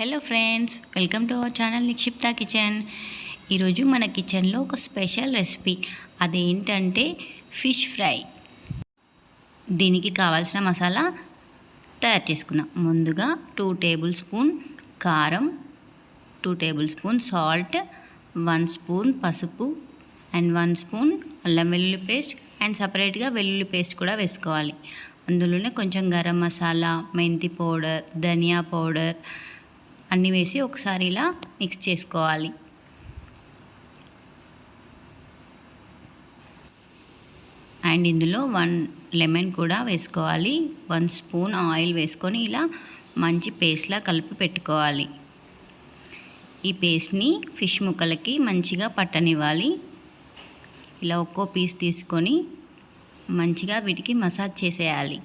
Hello friends welcome to our channel Nikshipta kitchen ఈరోజు మన కిచెన్లో ఒక స్పెషల్ రెసిపీ అదేంటంటే ఫిష్ ఫ్రై దీనికి కావాల్సిన మసాలా తయారు చేసుకుందాం. ముందుగా టూ టేబుల్ స్పూన్ కారం two tablespoon salt one spoon పసుపు అండ్ వన్ స్పూన్ అల్లం వెల్లుల్లి పేస్ట్ అండ్ సపరేట్గా వెల్లుల్లి పేస్ట్ కూడా వేసుకోవాలి. అందులోనే కొంచెం గరం మసాలా మెంతి పౌడర్ ధనియా పౌడర్ అన్నీ వేసి ఒకసారి ఇలా మిక్స్ చేసుకోవాలి. అండ్ ఇందులో వన్ లెమన్ కూడా వేసుకోవాలి. వన్ స్పూన్ ఆయిల్ వేసుకొని ఇలా మంచి పేస్ట్లా కలిపి పెట్టుకోవాలి. ఈ పేస్ట్ని ఫిష్ ముక్కలకి మంచిగా పట్టనివ్వాలి. ఇలా ఒక్కో పీస్ తీసుకొని మంచిగా వీటికి మసాజ్ చేసేయాలి.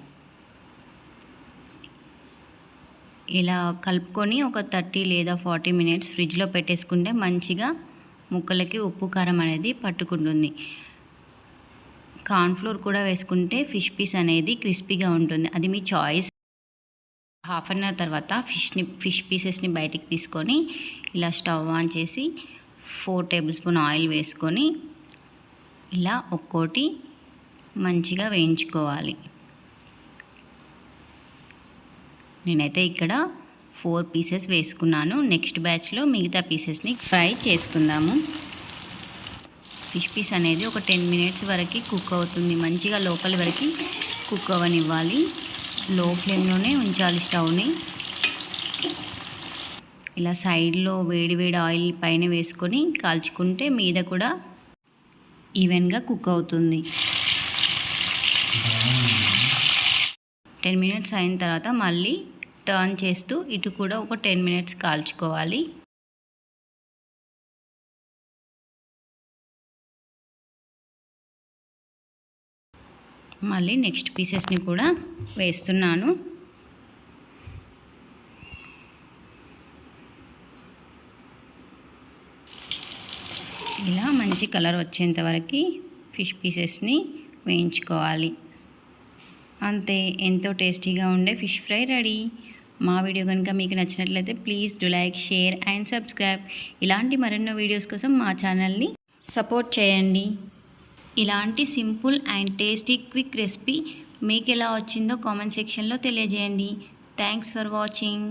ఇలా కలుపుకొని ఒక థర్టీ లేదా ఫార్టీ మినిట్స్ ఫ్రిడ్జ్లో పెట్టేసుకుంటే మంచిగా ముక్కలకి ఉప్పు కారం అనేది పట్టుకుంటుంది. కార్న్ఫ్లోర్ కూడా వేసుకుంటే ఫిష్ పీస్ అనేది క్రిస్పీగా ఉంటుంది. అది మీ చాయిస్. హాఫ్ అన్ అవర్ తర్వాత ఫిష్ని ఫిష్ పీసెస్ని బయటికి తీసుకొని ఇలా స్టవ్ ఆన్ చేసి ఫోర్ టేబుల్ స్పూన్ ఆయిల్ వేసుకొని ఇలా ఒక్కోటి మంచిగా వేయించుకోవాలి. నేనైతే ఇక్కడ ఫోర్ పీసెస్ వేసుకున్నాను. నెక్స్ట్ బ్యాచ్లో మిగతా పీసెస్ని ఫ్రై చేసుకుందాము. ఫిష్ పీస్ అనేది ఒక టెన్ మినిట్స్ వరకు కుక్ అవుతుంది. మంచిగా లోపలి వరకు కుక్ అవ్వనివ్వాలి. లో ఫ్లేమ్లోనే ఉంచాలి స్టవ్ని. ఇలా సైడ్లో వేడి వేడి ఆయిల్ పైన వేసుకొని కాల్చుకుంటే మీద కూడా ఈవెన్గా కుక్ అవుతుంది. టెన్ మినిట్స్ అయిన తర్వాత మళ్ళీ టర్న్ చేస్తూ ఇటు కూడా ఒక టెన్ మినిట్స్ కాల్చుకోవాలి. మళ్ళీ నెక్స్ట్ పీసెస్ని కూడా వేస్తున్నాను. ఇలా మంచి కలర్ వచ్చేంత వరకు ఫిష్ పీసెస్ని వేయించుకోవాలి. అంతే ఎంతో టేస్టీగా ఉండే ఫిష్ ఫ్రై రెడీ. మా వీడియో కనుక మీకు నచ్చినట్లయితే please do like share and subscribe. ఇలాంటి మరెన్నో వీడియోస్ కోసం మా ఛానల్ని సపోర్ట్ చేయండి. ఇలాంటి simple and tasty quick recipe మీకు ఎలా వచ్చిందో కామెంట్ సెక్షన్లో తెలియజేయండి. Thanks for watching.